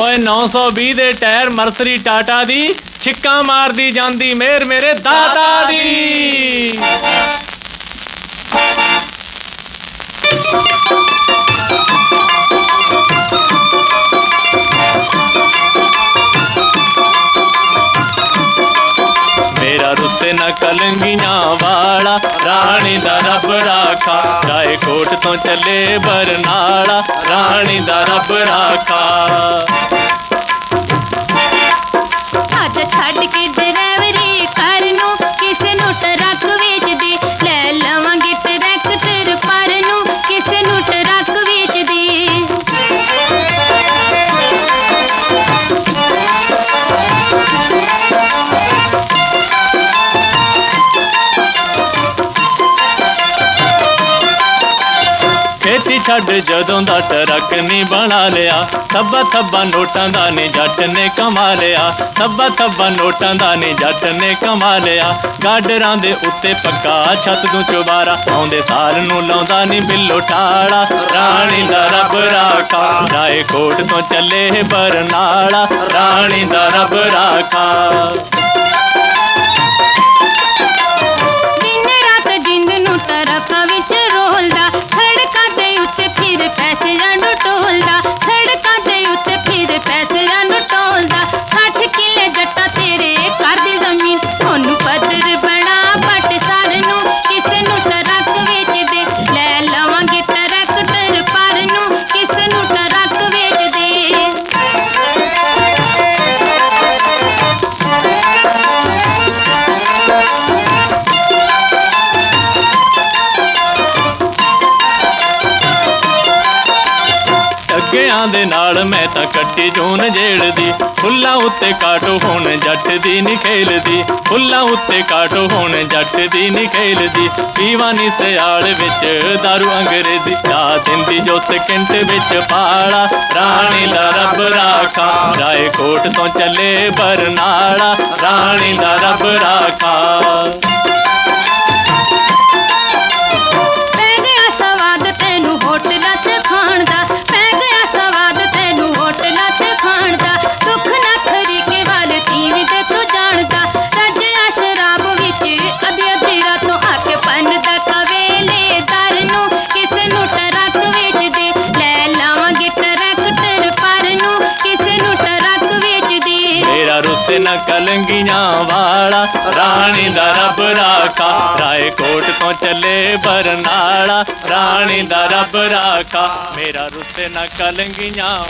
ਓਏ 920 ਦੇ ਟਾਇਰ ਮਰਸਰੀ ਟਾਟਾ ਦੀ ਛਿੱਕਾਂ ਮਾਰਦੀ ਜਾਂਦੀ ਮੇਰ ਮੇਰੇ ਦਾਦਾ ਦੀ। ਮੇਰਾ ਨਾ ਕਲੰਗੀਆਂ ਵਾਲਾ, ਰਾਣੀ ਦਾ ਰੱਬ ਰਾਖਾ। ਰਾਏ ਕੋਟ ਤੋਂ ਚੱਲੇ ਬਰਨਾਲਾ, ਰਾਣੀ ਦਾ ਰੱਬ ਰਾਖਾ। ਅੱਜ ਛੱਡ ਕੇ ਡਰਾਈਵਰੀ ਖੇਤੀ ਛੱਡ ਜਦੋਂ ਦਾ ਟਰੱਕ ਨਹੀਂ ਬਣਾ ਲਿਆ, ਥੱਬਾ ਥੱਬਾ ਨੋਟਾਂ ਦਾ ਨੇ ਜੱਟ ਨੇ ਕਮਾ ਲਿਆ, ਥੱਬਾ ਥੱਬਾ ਨੋਟਾਂ ਦਾ ਨੇ ਜੱਟ ਨੇ ਕਮਾ ਲਿਆ। ਗਾਡਰਾਂ ਦੇ ਉੱਤੇ ਪੱਕਾ ਛੱਤ ਨੂੰ ਚੁਬਾਰਾ, ਆਉਂਦੇ ਸਾਲ ਨੂੰ ਲਾਉਂਦਾ ਨਹੀਂ ਬਿੱਲੋ ਠਾੜਾ ਰਾਣੀ ਦਾ ਰੱਬ ਰਾਖਾ ਰਾਏ ਕੋਟ ਤੋਂ ਚੱਲੇ ਬਰਨਾਲਾ। ਰਾਣੀ ਦਾ ਰੱਬ ਰਾਖਾ। ਉੱਤੇ ਫਿਰ ਅੱਗਿਆਂ ਦੇ ਨਾਲ ਮੈਂ ਤਾਂ ਕੱਟੀ ਜੂਨ ਜੇੜਦੀ ਫੁੱਲਾਂ ਉੱਤੇ ਕਾਟੋ ਹੁਣ ਜੱਟ ਦੀ ਨੀ ਖੇਲਦੀ ਫੁੱਲਾਂ ਉੱਤੇ ਕਾਟੋ ਹੁਣ ਜੱਟ ਦੀ ਨੀ ਖੇਲਦੀ ਦੀਵਾਨੀ ਸਿਆਲ ਵਿੱਚ दारू ਅੰਗਰੇਜ਼ੀ ਆ ਦਿੰਦੀ ਜੋ ਸਕਿੰਟ ਵਿੱਚ ਪਾਲਾ। ਰਾਣੀ ਦਾ ਰੱਬ ਰਾਖਾ ਰਾਏ ਕੋਟ ਤੋਂ ਚੱਲੇ ਬਰਨਾਲਾ। ਰਾਣੀ ਦਾ ਰੱਬ ਰਾਖਾ। ਸਵਾਦ, ਤੈਨੂੰ ਹੋਟਲਾਂ 'ਚ ਹੋਟਲਾਂ 'ਚ ਨਾ ਤਰੀਕੇ ਵਾਲੇ ਤੀਵੀਂ ਤੇ ਤੂੰ ਜਾਣਦਾ ਰੱਜਿਆ ਸ਼ਰਾਬ ਵਿੱਚ, ਅੱਧੀ ਅੱਧੀ ਰਾਤੋਂ ਆ ਕੇ ਪੰਨ ਕਵੇਲੇ ਦਰ ਨੂੰ, ਕਿਸੇ ਨੂੰ ਟਰੱਕ ਵੇਚ ਦੇ। ਲੈ ਲਾਵਾਂਗੇ ਟਰੈਕਟਰ ਪਰ ਨੂੰ, ਕਿਸੇ ਨੂੰ ਟਰੱਕ ਵੇਚ ਦੇ। ਮੇਰਾ ਰੁੱਸੇ ਨਾ ਕਲੰਗੀਆਂ ਵਾਲਾ, ਰਾਣੀ ਦਾ ਰੱਬ ਰਾਖਾ। ਰਾਏ ਕੋਟ ਤੋਂ ਚੱਲੇ ਬਰਨਾਲਾ, ਰਾਣੀ ਦਾ ਰੱਬ ਰਾਖਾ। ਮੇਰਾ ਰੁੱਸੇ ਨਾ ਕਲੰਗੀਆਂ